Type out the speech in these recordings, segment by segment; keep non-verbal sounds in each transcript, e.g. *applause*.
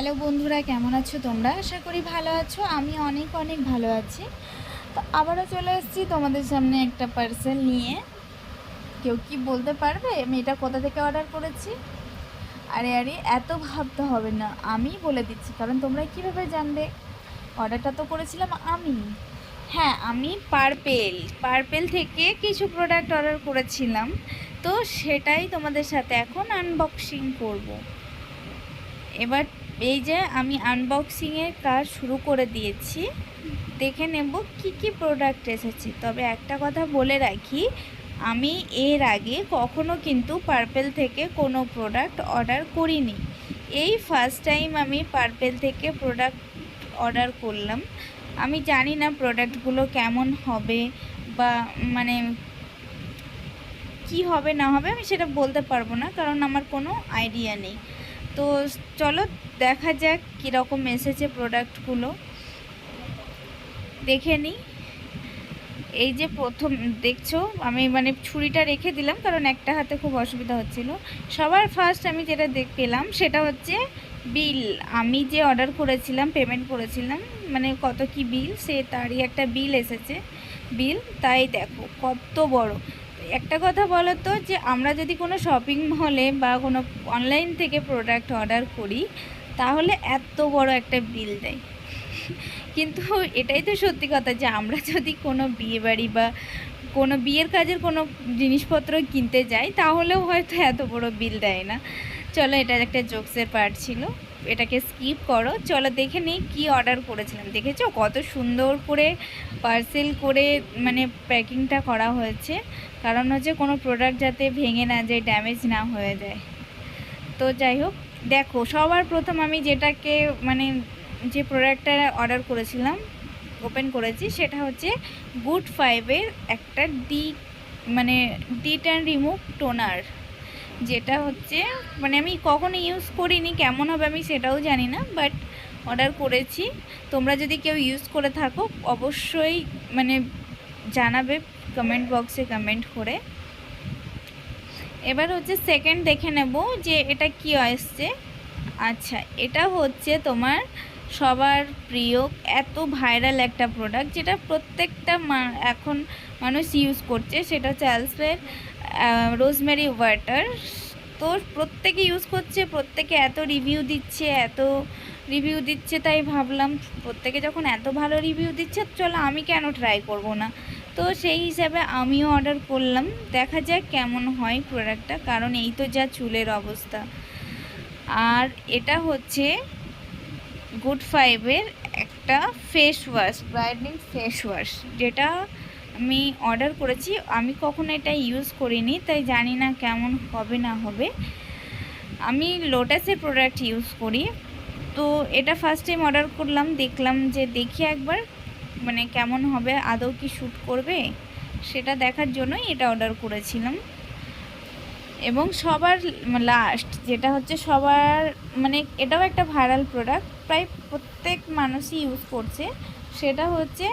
Hello বন্ধুরা, কেমন আছো তোমরা? আশা করি ভালো আছো, আমি অনেক অনেক ভালো আছি। তো আবারও চলে এসেছি তোমাদের সামনে একটা পার্সেল নিয়ে। কেউ কি বলতে পারবে? আমি এটা কোথা থেকে অর্ডার করেছি? আরে আরে, এত ভাবতে হবে না, আমি বলে দিচ্ছি। কারণ তোমরা কীভাবে জানবে? অর্ডারটা তো করেছিলাম আমি। হ্যাঁ আমি পার্পেল পার্পেল থেকে কিছু প্রোডাক্ট অর্ডার করেছিলাম। তো সেটাই তোমাদের সাথে এখন আনবক্সিং করব। এবার এই যে আমি আনবক্সিংয়ের কাজ শুরু করে দিয়েছি। দেখে নেব কি কি প্রোডাক্ট এসেছে। তবে একটা কথা বলে রাখি, আমি এর আগে কখনো কিন্তু পার্পেল থেকে কোনো প্রোডাক্ট অর্ডার করিনি। এই ফার্স্ট টাইম আমি পার্পেল থেকে প্রোডাক্ট অর্ডার করলাম। আমি জানি না প্রোডাক্টগুলো কেমন হবে বা মানে কি হবে না হবে আমি সেটা বলতে পারব না, কারণ আমার কোনো আইডিয়া নেই। তো চলো দেখা যাক কীরকম এসেছে প্রোডাক্টগুলো দেখে নিই এই যে প্রথম, দেখছ? আমি মানে ছুরিটা রেখে দিলাম কারণ একটা হাতে খুব অসুবিধা হচ্ছিল। সবার ফার্স্ট আমি যেটা দেখ, পেলাম সেটা হচ্ছে বিল আমি যে অর্ডার করেছিলাম পেমেন্ট করেছিলাম মানে কত কি বিল সে তারই একটা বিল এসেছে। বিল তাই দেখো, কত বড়। একটা কথা বলো তো, যে আমরা যদি কোনো শপিং মলে বা কোনো অনলাইন থেকে প্রোডাক্ট অর্ডার করি, তাহলে এত বড় একটা বিল দেয়। কিন্তু এটাই তো সত্যি কথা যে আমরা যদি কোনো বিয়ে বাড়ি বা কোনো বিয়ের কাজের কোনো জিনিসপত্র কিনতে যাই, তাহলেও হয়তো এত বড় বিল দেয় না। চলো এটা একটা জোকসের পার্ট ছিল। এটাকে স্কিপ করো। চলো দেখে নিই কী অর্ডার করেছিলাম। দেখেছ? কত সুন্দর করে পার্সেল করে মানে প্যাকিংটা করা হয়েছে। কারণ হচ্ছে কোনো প্রোডাক্ট যাতে ভেঙে না যায় ড্যামেজ না হয়ে যায়। তো যাই হোক, দেখো, সবার প্রথম আমি যেটাকে মানে যে প্রোডাক্টটা অর্ডার করেছিলাম ওপেন করেছি, সেটা হচ্ছে গুড ফাইভের একটা ডি মানে ডিট অ্যান্ড রিমুভ টোনার যেটা হচ্ছে মানে আমি কখনো ইউজ করিনি, কেমন হবে আমি সেটাও জানি না বাট অর্ডার করেছি। তোমরা যদি কেউ ইউজ করে থাকো, অবশ্যই মানে জানাবে কমেন্ট বক্সে কমেন্ট করে। এবার হচ্ছে সেকেন্ড দেখে নেব যে এটা কি আসছে। আচ্ছা এটা হচ্ছে তোমার সবার প্রিয় এত ভাইরাল একটা প্রোডাক্ট যেটা প্রত্যেকটা এখন মানুষ ইউজ করছে। সেটা হচ্ছে অ্যালসের রোজমেরি ওয়াটার তো প্রত্যেকে ইউজ করছে, প্রত্যেকে এত রিভিউ দিচ্ছে, এত রিভিউ দিচ্ছে তাই ভাবলাম প্রত্যেকে যখন এত ভালো রিভিউ দিচ্ছে, চলো আমি কেন ট্রাই করব না? তো সেই হিসাবে আমিও অর্ডার করলাম। দেখা যাক কেমন হয় প্রোডাক্টটা কারণ এই তো যা চুলের অবস্থা। আর এটা হচ্ছে গুড ফাইভের একটা face wash brightening face wash যেটা আমি অর্ডার করেছি। আমি কখনো এটা ইউজ করিনি, তাই জানি না কেমন হবে না হবে। আমি লোটাসের প্রোডাক্ট ইউজ করি। তো এটা ফার্স্ট টাইম অর্ডার করলাম, দেখলাম যে দেখি একবার মানে কেমন হবে, আদৌ কি শ্যুট করবে, সেটা দেখার জন্যই এটা অর্ডার করেছিলাম। এবং সবার লাস্ট যেটা হচ্ছে সবার মানে এটাও একটা ভাইরাল প্রোডাক্ট প্রায় প্রত্যেক মানুষই ইউজ করছে, সেটা হচ্ছে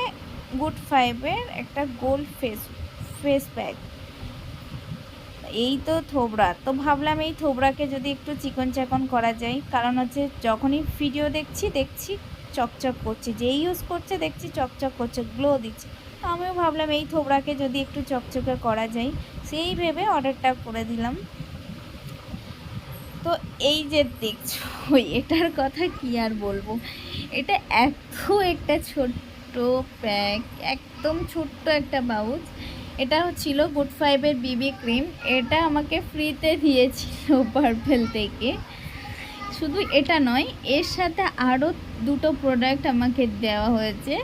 গুড ফাইভের একটা গোল্ড ফেস ফেস প্যাক এই তো থোবরা, তো ভাবলাম এই থোবরাকে যদি একটু চিকন চাকন করা যায়, কারণ হচ্ছে যখনই ভিডিও দেখছি দেখছি চকচক করছে, যেই ইউজ করছে দেখছি চকচক করছে গ্লো দিচ্ছে। তো আমিও ভাবলাম এই থোবরাকে যদি একটু চকচকে করা যায়, সেই ভেবে অর্ডারটা করে দিলাম। তো এই যে দেখছ, এটার কথা কি আর বলব? এটা এত একটা ছোট্ট প্যাক একদম ছোট্ট একটা বাউচ এটা ছিল গুড ফাইভের বিবি ক্রিম এটা আমাকে ফ্রিতে দিয়েছিল *laughs* পার্পেল থেকে। শুধু এটা নয়, এর সাথে আরও দুটো প্রোডাক্ট আমাকে দেওয়া হয়েছে।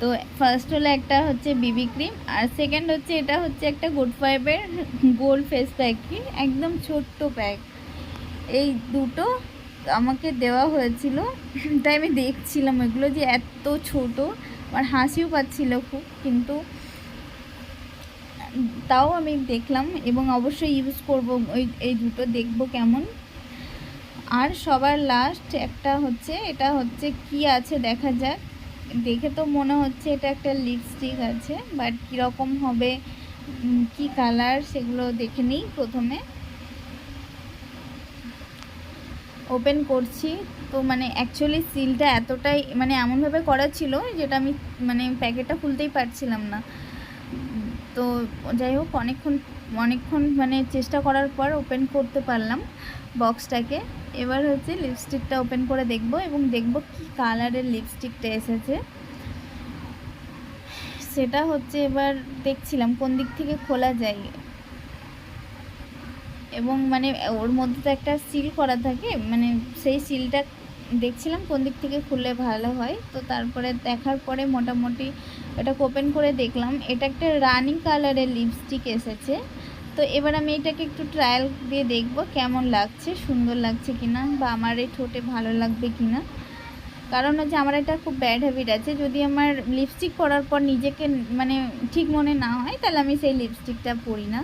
তো ফার্স্ট হলো একটা হচ্ছে বিবি ক্রিম আর সেকেন্ড হচ্ছে এটা হচ্ছে একটা গুড ফাইভের গোল্ড ফেস প্যাকই একদম ছোট্ট প্যাক এই দুটো আমাকে দেওয়া হয়েছিল। তাই আমি দেখছিলাম এগুলো যে এত ছোট, আমার হাসিও পাচ্ছিল খুব, কিন্তু তাও আমি দেখলাম এবং অবশ্যই ইউজ করব, ওই, এই দুটো দেখব কেমন। আর সবার লাস্ট একটা হচ্ছে, এটা হচ্ছে কি আছে দেখা যাক। দেখে তো মনে হচ্ছে এটা একটা লিপস্টিক আছে বাট কীরকম হবে কি কালার সেগুলো দেখে নিই প্রথমে। ওপেন করছি, তো মানে অ্যাকচুয়ালি সিলটা এতটাই মানে এমনভাবে করা ছিল যেটা আমি মানে প্যাকেটটা খুলতেই পারছিলাম না। তো যাই হোক, অনেকক্ষণ অনেকক্ষণ মানে চেষ্টা করার পর ওপেন করতে পারলাম বক্সটাকে এবার হচ্ছে লিপস্টিকটা ওপেন করে দেখব এবং দেখব কি কালারের লিপস্টিকটা এসেছে। সেটা হচ্ছে এবার দেখছিলাম কোন দিক থেকে খোলা যায়। এবং মানে ওর মধ্যে তো একটা সিল করা থাকে মানে সেই সিলটা দেখছিলাম কোন দিক থেকে খুললে ভালো হয়। তো তারপরে দেখার পরে মোটামুটি এটা ওপেন করে দেখলাম। এটা একটা রানি কালারের লিপস্টিক এসেছে। তো এবার আমি এটাকে একটু ট্রায়াল দিয়ে দেখব কেমন লাগছে, সুন্দর লাগছে কিনা বা আমার এই ঠোঁটে ভালো লাগবে কিনা। কারণ হচ্ছে আমার একটা খুব ব্যাড হ্যাবিট আছে। যদি আমার লিপস্টিক পরার পর নিজেকে মানে ঠিক মনে না হয়, তাহলে আমি সেই লিপস্টিকটা পরি না।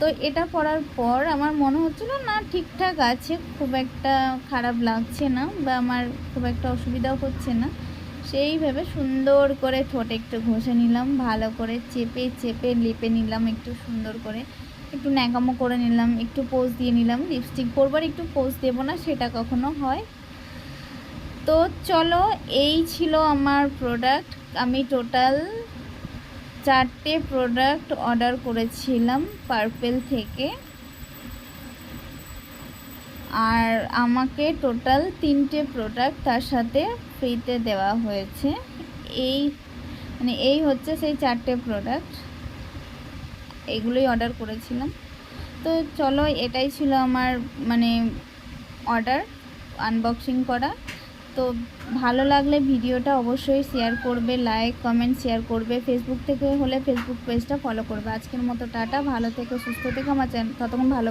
তো এটা পরার পর আমার মনে হচ্ছিল, না, ঠিকঠাক আছে। খুব একটা খারাপ লাগছে না বা আমার খুব একটা অসুবিধাও হচ্ছে না। সেই ভেবে সুন্দর করে ঠোঁটে একটু ঘষে নিলাম, ভালো করে চেপে চেপে লেপে নিলাম একটু সুন্দর করে। একটু ন্যাকামো করে নিলাম, একটু পোজ দিয়ে নিলাম। লিপস্টিক পরবার একটু পোজ দেবো না, সেটা কখনো হয়। তো চলো, এই ছিল আমার প্রোডাক্ট আমি টোটাল চারটে প্রোডাক্ট অর্ডার করেছিলাম পার্পেল থেকে। আর আমাকে টোটাল তিনটে প্রোডাক্ট তার সাথে ফ্রিতে দেওয়া হয়েছে। এই মানে এই হচ্ছে সেই চারটে প্রোডাক্ট এগুলোই অর্ডার করেছিলাম। তো চলো, এটাই ছিল আমার মানে অর্ডার আনবক্সিং করা। তো ভালো লাগলে ভিডিওটা অবশ্যই শেয়ার করবে লাইক কমেন্ট শেয়ার করবে। ফেসবুক থেকে হলে ফেসবুক পেজটা ফলো করবে। আজকের মতো টাটা, ভালো থেকে, সুস্থ থেকে, আমার চ্যানেল ততক্ষণ ভালো